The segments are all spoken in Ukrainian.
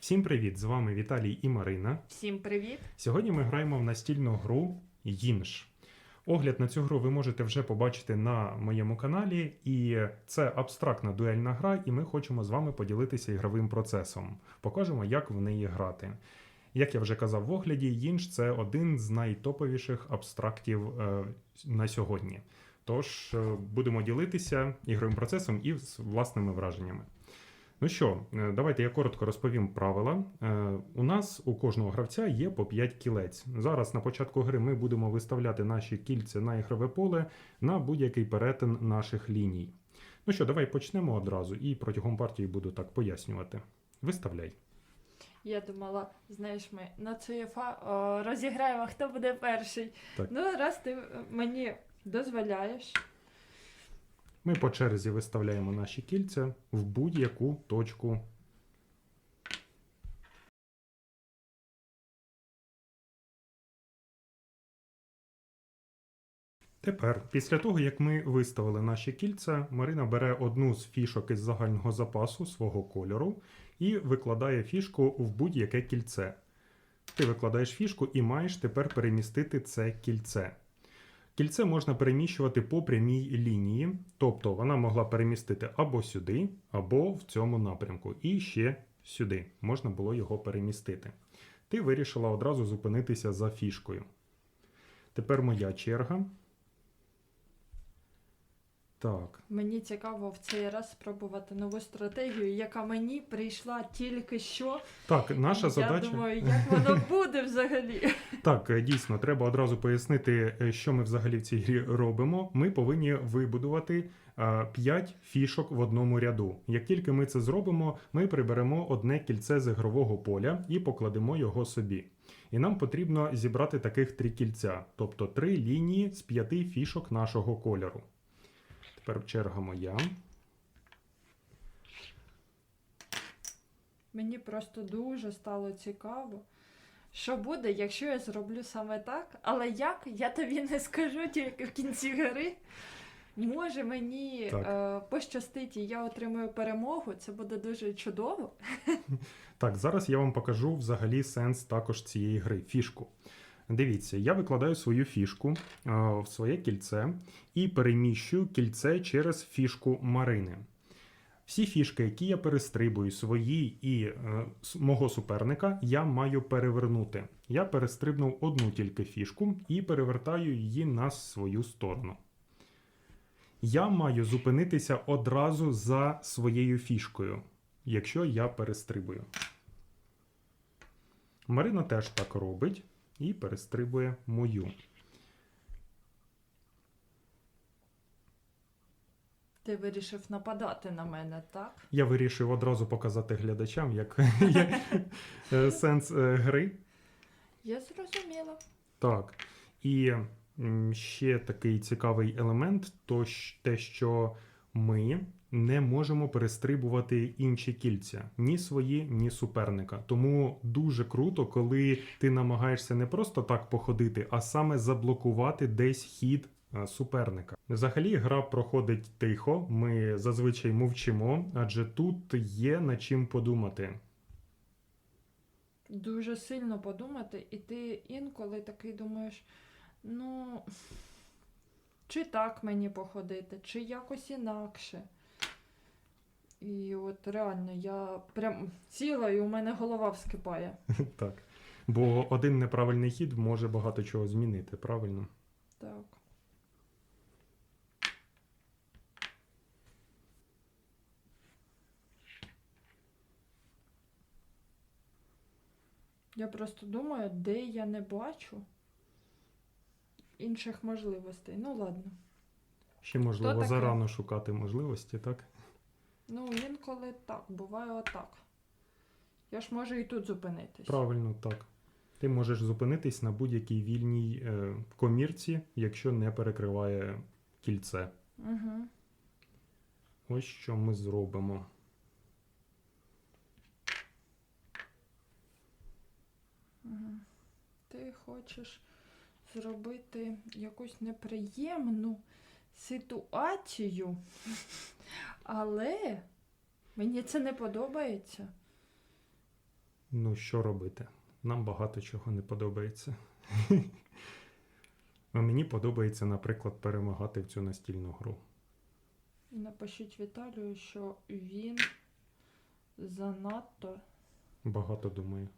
Всім привіт! З вами Віталій і Марина. Всім привіт! Сьогодні ми граємо в настільну гру Їнш. Огляд на цю гру ви можете вже побачити на моєму каналі, і це абстрактна дуельна гра, і ми хочемо з вами поділитися ігровим процесом. Покажемо, як в неї грати. Як я вже казав в огляді, Їнш це один з найтоповіших абстрактів е, на сьогодні. Тож е, будемо ділитися ігровим процесом і з власними враженнями. Ну що, е, давайте я коротко розповім правила. Е, У нас у кожного гравця є по 5 кілець. Зараз на початку гри ми будемо виставляти наші кільця на ігрове поле на будь-який перетин наших ліній. Ну що, давай почнемо одразу і протягом партії буду так пояснювати. Виставляй. Я думала, знаєш, ми на о, розіграємо, хто буде перший. Так. Ну, раз ти мені дозволяєш. Ми по черзі виставляємо наші кільця в будь-яку точку. Тепер, після того, як ми виставили наші кільця, Марина бере одну з фішок із загального запасу свого кольору і викладає фішку в будь-яке кільце. Ти викладаєш фішку і маєш тепер перемістити це кільце. Кільце можна переміщувати по прямій лінії, тобто вона могла перемістити або сюди, або в цьому напрямку. І ще сюди можна було його перемістити. Ти вирішила одразу зупинитися за фішкою. Тепер моя черга. Так, Мені цікаво в цей раз спробувати нову стратегію, яка мені прийшла тільки що. так, наша Я задача. думаю, як воно буде взагалі. Так, е, дійсно, треба одразу пояснити, е, що ми взагалі в цій грі робимо. Ми повинні вибудувати 5 фішок в одному ряду. Як тільки ми це зробимо, ми приберемо одне кільце з ігрового поля і покладемо його собі. І нам потрібно зібрати таких три кільця, тобто три лінії з п'яти фішок нашого кольору. Тепер черга моя. Мені просто дуже стало цікаво. Що буде, якщо я зроблю саме так? Але як, я тобі не скажу тільки в кінці гри. Може мені е, пощастить і я отримую перемогу, це буде дуже чудово. Так, зараз я вам покажу взагалі сенс також цієї гри, фішку. Дивіться, я викладаю свою фішку е, в своє кільце і переміщую кільце через фішку Марини. Всі фішки, які я перестрибую, свої і е, мого суперника, я маю перевернути. Я перестрибнув одну тільки фішку і перевертаю її на свою сторону. Я маю зупинитися одразу за своєю фішкою, якщо я перестрибую. Марина теж так робить і перестрибує мою. Ти вирішив нападати на мене, так? Я вирішив одразу показати глядачам, як як, е, сенс е, гри. Я зрозуміла. Так. І ще такий цікавий елемент, то те, що ми не можемо перестрибувати інші кільця, ні свої, ні суперника. Тому дуже круто, коли ти намагаєшся не просто так походити, а саме заблокувати десь хід е, суперника. Взагалі, гра проходить тихо. Ми зазвичай мовчимо, адже тут є над чим подумати. Дуже сильно подумати, і ти інколи такий думаєш, ну, чи так мені походити, чи якось інакше. І от реально, я прям сіла і у мене голова вскипає. Так. Бо один неправильний хід може багато чого змінити, правильно? Так. Я просто думаю, де я не бачу інших можливостей. Ну ладно. Ще можливо зарано шукати можливості, так? Ну, інколи так, буває отак. Я ж можу і тут зупинитись. Правильно, так. Ти можеш зупинитись на будь-якій вільній е, комірці, якщо не перекриває кільце. Угу. Ось що ми зробимо. Угу. Ти хочеш зробити якусь неприємну ситуацію, але мені це не подобається. Ну, що робити? Нам багато чого не подобається. А мені подобається, наприклад, перемагати в цю настільну гру. Напишіть Віталію, що він занадто Багато думаю.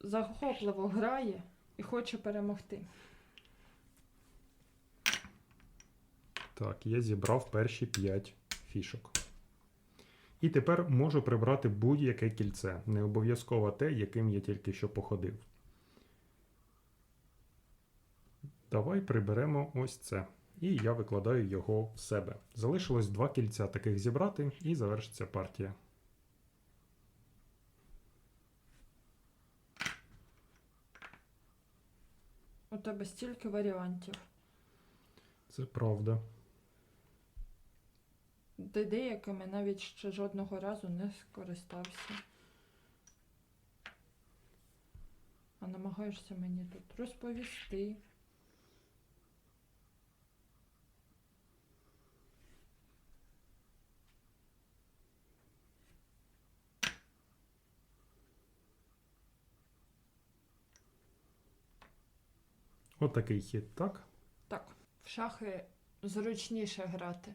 захопливо грає і хоче перемогти. Так, я зібрав перші 5 фішок. І тепер можу прибрати будь-яке кільце, не обов'язково те, яким я тільки що походив. Давай приберемо ось це. І я викладаю його в себе. Залишилось два кільця таких зібрати, і завершиться партія. У тебе стільки варіантів. Це правда. Ти деякими навіть ще жодного разу не скористався. А намагаєшся мені тут розповісти. Отакий хід, так? Так, в шахи зручніше грати.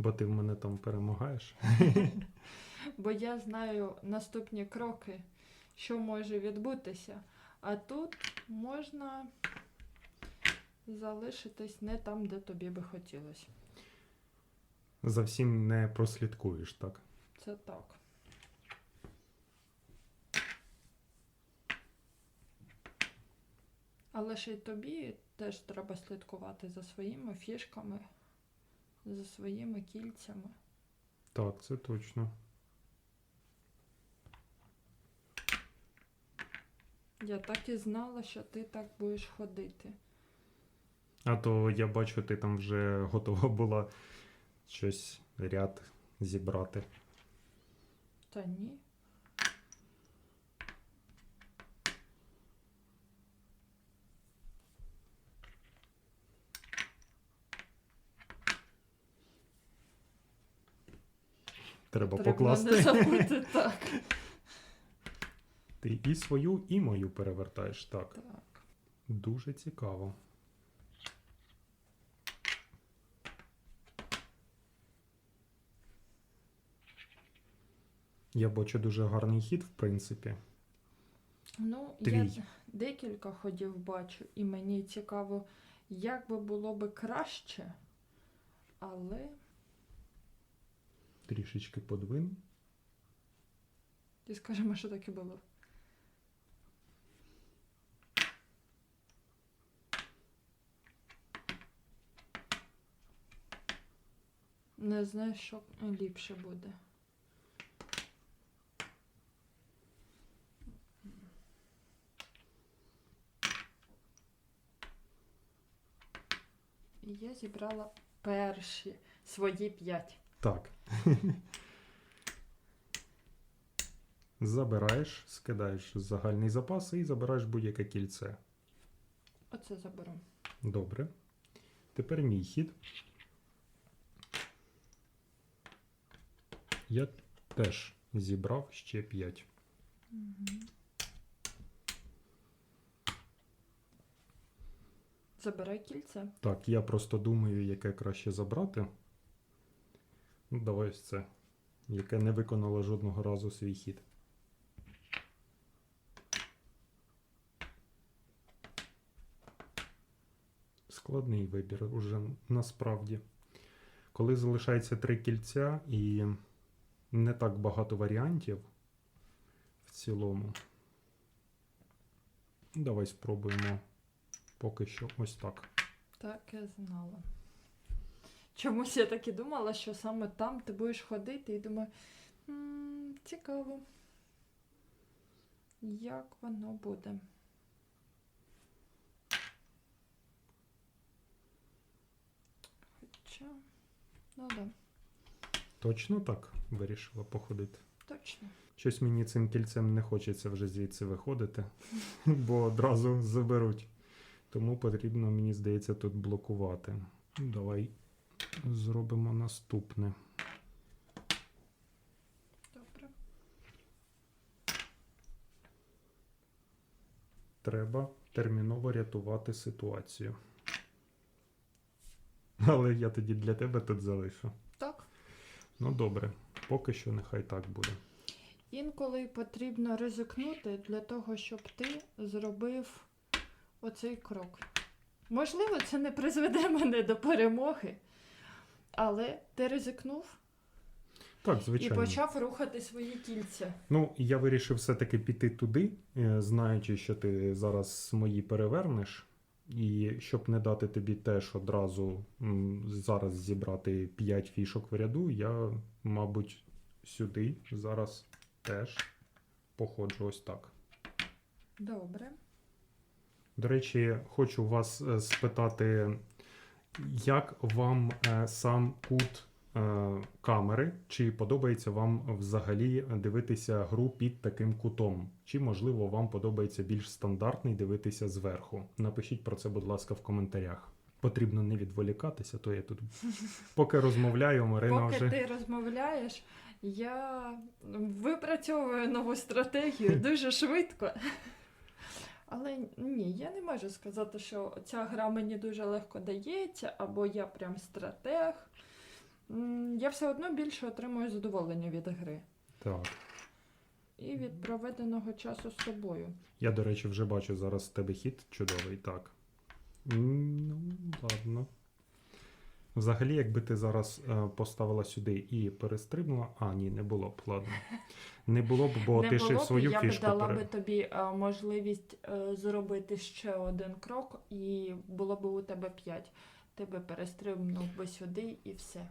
Бо ти в мене там перемагаєш. Бо я знаю наступні кроки, що може відбутися. А тут можна залишитись не там, де тобі би хотілося. За всім не прослідкуєш, так? Це так. Але ж і тобі теж треба слідкувати за своїми фішками, за своїми кільцями. Так, це точно. Я так і знала, що ти так будеш ходити. А то я бачу, ти там вже готова була щось ряд зібрати. Та ні. Треба Треба покласти. не забути так. Ти і свою, і мою перевертаєш. Так. так. Дуже цікаво. Я бачу дуже гарний хід, в принципі. Ну, Твій. я декілька ходів бачу, і мені цікаво, як би було би краще, але Трішечки подвин. ти скажемо, що таке було. Не знаю, що ліпше буде. І я зібрала перші свої п'ять. Так. Забираєш, скидаєш загальний запас і забираєш будь-яке кільце. Оце заберу. Добре. Тепер мій хід. Я теж зібрав ще 5. Забирай кільце. Так, я просто думаю, яке краще забрати. Давай ось це. Яке не виконало жодного разу свій хід. Складний вибір уже насправді. Коли залишається три кільця і не так багато варіантів в цілому. Давай спробуємо поки що ось так. Так, я знала. Чомусь я так і думала, що саме там ти будеш ходити і думаю, «М, цікаво. Як воно буде? Хоча, ну да, Точно так вирішила походити. точно. Щось мені цим кільцем не хочеться вже звідси виходити, бо одразу заберуть. Тому потрібно, мені здається, тут блокувати. Давай зробимо наступне. Добре. Треба терміново рятувати ситуацію. Але я тоді для тебе тут залишу. Так. Ну добре, поки що нехай так буде. Інколи потрібно ризикнути для того, щоб ти зробив оцей крок. Можливо, це не призведе мене до перемоги, але ти ризикнув Так, і почав рухати свої кільця. Ну, я вирішив все-таки піти туди, е, знаючи, що ти зараз мої перевернеш. І щоб не дати тобі теж одразу зараз зібрати 5 фішок в ряду, я, мабуть, сюди зараз теж походжу ось так. Добре. До речі, хочу вас е, спитати, як вам е, сам кут е, камери? Чи подобається вам взагалі дивитися гру під таким кутом? Чи, можливо, вам подобається більш стандартний дивитися зверху? Напишіть про це, будь ласка, в коментарях. Потрібно не відволікатися, то я тут поки розмовляю, Марина Поки вже. ти розмовляєш, я випрацьовую нову стратегію дуже швидко. Але ні, я не можу сказати, що ця гра мені дуже легко дається, або я прям стратег. Я все одно більше отримую задоволення від гри Так. і від проведеного часу з собою. Я, до речі, вже бачу зараз в тебе хід чудовий, так. Ну, ладно. Взагалі, якби ти зараз е, поставила сюди і перестрибнула. А, ні, не було б, ладно. Не було б, бо не ти ще було б, свою я б фішку дала пере... би тобі е, можливість е, зробити ще один крок, і було б у тебе п'ять. Ти би перестрибнув би сюди і все.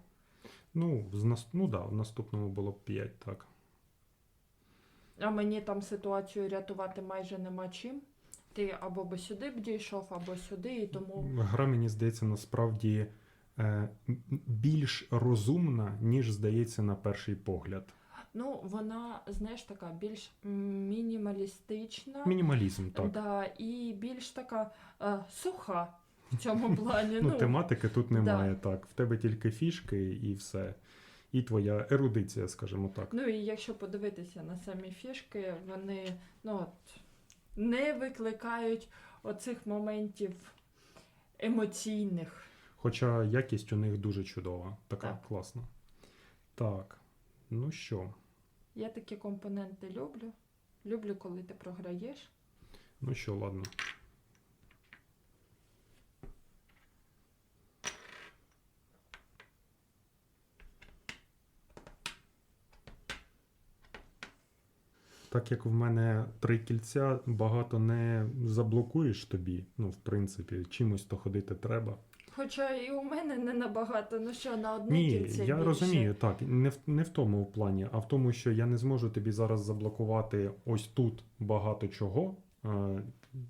Ну, з нас... ну да, в наступному було б 5, так. А мені там ситуацію рятувати майже нема чим. Ти або би сюди б дійшов, або сюди, і тому Гра, мені здається, насправді більш розумна, ніж здається на перший погляд. ну вона, знаєш, така більш мінімалістична. Мінімалізм, так. Да, і більш така е, суха в цьому плані. Ну, тематики тут да. немає, так. В тебе тільки фішки і все. І твоя ерудиція, скажімо так. Ну і якщо подивитися на самі фішки, вони ну, от, не викликають оцих моментів емоційних. Хоча якість у них дуже чудова, така Так. класна. Так, ну що, Я такі компоненти люблю. Люблю, коли ти програєш. ну що, ладно. Так як в мене три кільця, багато не заблокуєш тобі. Ну, в принципі, чимось то ходити треба. Хоча і у мене не набагато, ну що, на одне Ні, кільце я більше. розумію, так. Не в, не в тому плані, а в тому, що я не зможу тобі зараз заблокувати ось тут багато чого. Е,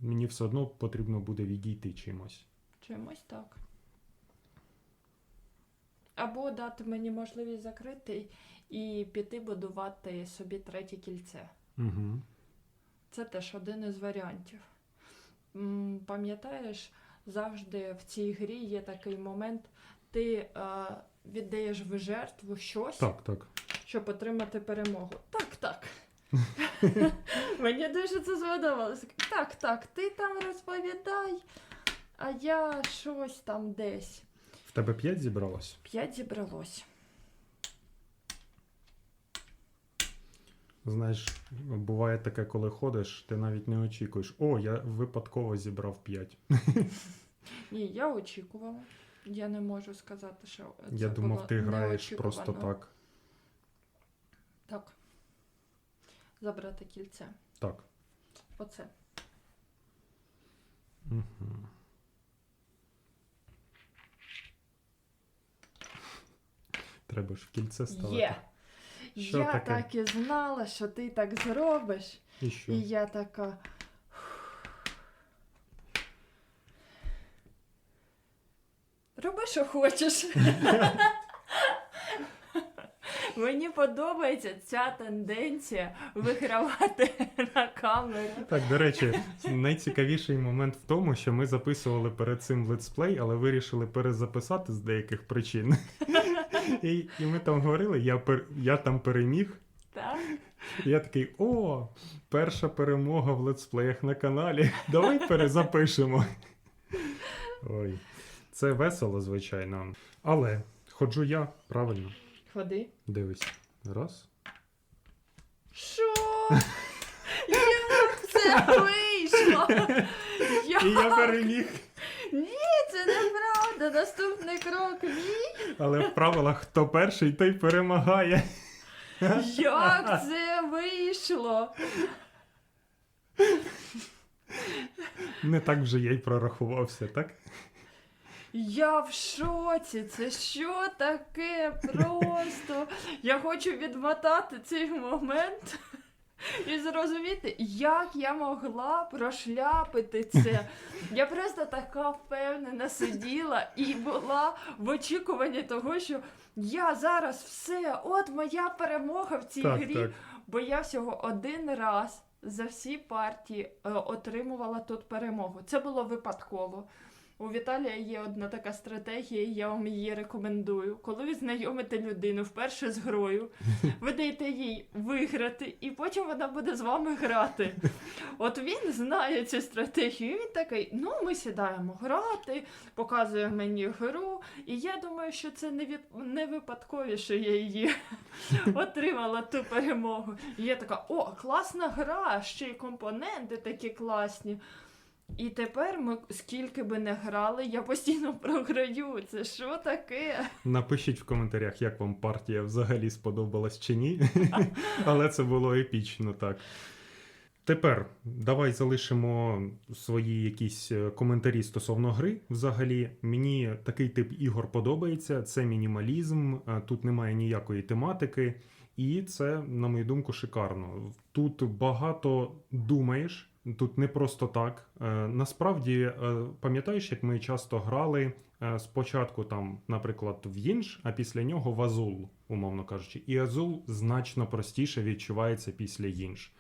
мені все одно потрібно буде відійти чимось. Чимось так. Або дати мені можливість закрити і піти будувати собі третє кільце. Угу. Це теж один із варіантів. Пам'ятаєш, завжди в цій грі є такий момент, ти е, віддаєш в жертву щось, Так, так. щоб отримати перемогу. Так, так. Мені дуже це сподобалось. Так, так, ти там розповідай, а я щось там десь. В тебе п'ять зібралось? П'ять зібралось. Знаєш, буває таке, коли ходиш, ти навіть не очікуєш. О, я випадково зібрав п'ять. Ні, я очікувала. Я не можу сказати, що це Я думав, ти граєш просто так. Так. Забрати кільце. Так. Оце. Угу. Треба ж в кільце ставити. Є. Що я таке? так і знала, що ти так зробиш. І що? І я така. Роби, що хочеш. Мені подобається ця тенденція вигравати на камеру. Так, до речі, найцікавіший момент в тому, що ми записували перед цим летсплей, але вирішили перезаписати з деяких причин. І, і ми там говорили, я, пер, я там переміг, Так? І Я такий: о, перша перемога в летсплеях на каналі. Давай перезапишемо. Ой, це весело, звичайно. Але ходжу я правильно. Ходи. Дивись. Раз. Що? Як це вийшло? І я переміг. Ні, це неправда. Наступний крок мій. Але в правилах хто перший, той перемагає. Як це вийшло? Не так вже я й прорахувався, так? Я в шоці. Це що таке просто? Я хочу відмотати цей момент і зрозуміти, як я могла прошляпити це. Я просто така впевнена сиділа і була в очікуванні того, що я зараз все, от моя перемога в цій так, грі. так. Бо я всього один раз за всі партії е, отримувала тут перемогу. Це було випадково. У Віталія є одна така стратегія, і я вам її рекомендую. Коли ви знайомите людину вперше з грою, ви даєте їй виграти, і потім вона буде з вами грати. От він знає цю стратегію. і Він такий: ну, ми сідаємо грати, показує мені гру. І я думаю, що це не від не випадкові, що я її отримала ту перемогу. І я така: о, класна гра, ще й компоненти такі класні. І тепер ми скільки би не грали, я постійно програю. Це що таке? Напишіть в коментарях, як вам партія взагалі сподобалась чи ні. Але це було епічно, так. Тепер давай залишимо свої якісь е, коментарі стосовно гри. Взагалі, мені такий тип ігор подобається. Це мінімалізм, е, тут немає ніякої тематики, і це, на мою думку, шикарно. Тут багато думаєш, тут не просто так. Е, Насправді, е, пам'ятаєш, як ми часто грали е, спочатку, там, наприклад, в Їнж, а після нього в Азул, умовно кажучи. І Азул значно простіше відчувається після Їнж.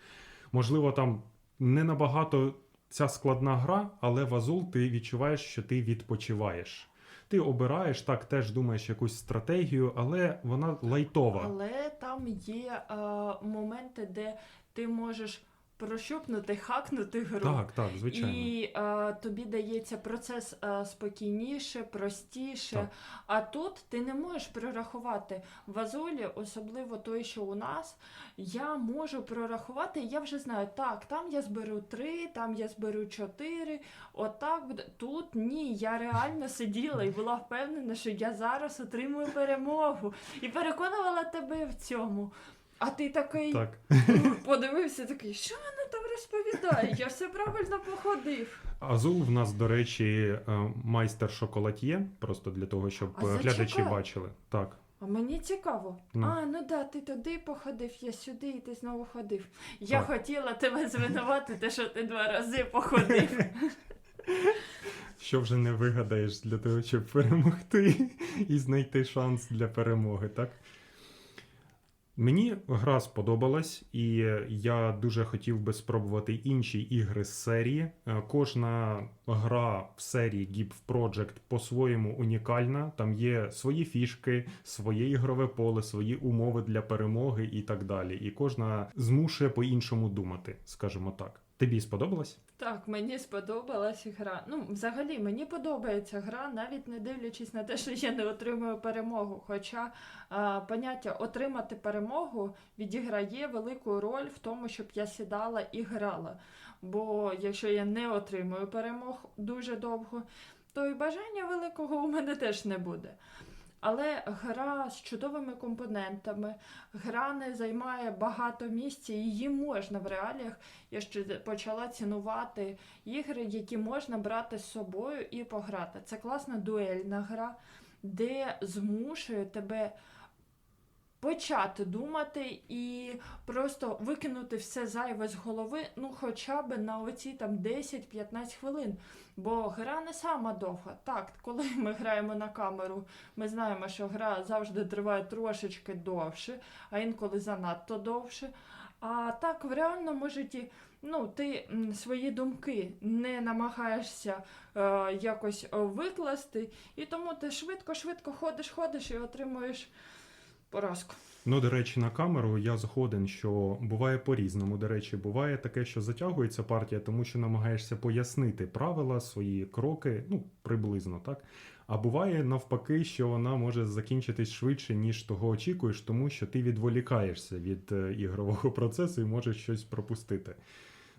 Можливо, там не набагато ця складна гра, але в Азул ти відчуваєш, що ти відпочиваєш. Ти обираєш, так теж думаєш якусь стратегію, але вона лайтова. Але там є е, моменти, де ти можеш прощупнути, хакнути гру. Так, так, звичайно. І е, тобі дається процес е, спокійніше, простіше. Так. А тут ти не можеш прорахувати в Азолі, особливо той, що у нас. Я можу прорахувати, я вже знаю, так, там я зберу три, там я зберу чотири. Отак буде. Тут ні. Я реально сиділа і була впевнена, що я зараз отримую перемогу. І переконувала тебе в цьому. А ти такий Так. подивився, такий, що вона там розповідає? Я все правильно походив. Азул в нас, до речі, е, майстер шоколад'є, просто для того, щоб А е, глядачі зачекай. бачили. Так. А мені цікаво. Ну. А, ну да, ти туди походив, я сюди, і ти знову ходив. Я Так. хотіла тебе звинуватити, що ти два рази походив. Що вже не вигадаєш для того, щоб перемогти і знайти шанс для перемоги, так? Мені гра сподобалась, і я дуже хотів би спробувати інші ігри з серії. Е, Кожна гра в серії Gip Project по-своєму унікальна. Там є свої фішки, своє ігрове поле, свої умови для перемоги і так далі. І кожна змушує по-іншому думати, скажімо так. Тобі сподобалось? Так, мені сподобалась гра. Ну, взагалі, мені подобається гра, навіть не дивлячись на те, що я не отримую перемогу. Хоча а, поняття отримати перемогу відіграє велику роль в тому, щоб я сідала і грала. Бо якщо я не отримую перемог дуже довго, то і бажання великого у мене теж не буде. Але гра з чудовими компонентами, гра не займає багато місця, її можна в реаліях я ще почала цінувати ігри, які можна брати з собою і пограти. Це класна дуельна гра, де змушує тебе почати думати і просто викинути все зайве з голови, ну хоча б на оці там 10-15 хвилин. Бо гра не сама довга. Так, коли ми граємо на камеру, ми знаємо, що гра завжди триває трошечки довше, а інколи занадто довше. А так в реальному житті ну, ти свої думки не намагаєшся е, якось е, викласти, і тому ти швидко-швидко ходиш, ходиш і отримуєш поразку. Ну, до речі, на камеру я згоден, що буває по-різному. До речі, буває таке, що затягується партія, тому що намагаєшся пояснити правила, свої кроки, ну, приблизно, так? А буває навпаки, що вона може закінчитись швидше, ніж того очікуєш, тому що ти відволікаєшся від е, ігрового процесу і можеш щось пропустити.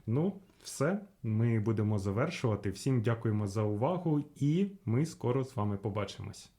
Ну, все, ми будемо завершувати. Всім дякуємо за увагу, і ми скоро з вами побачимось.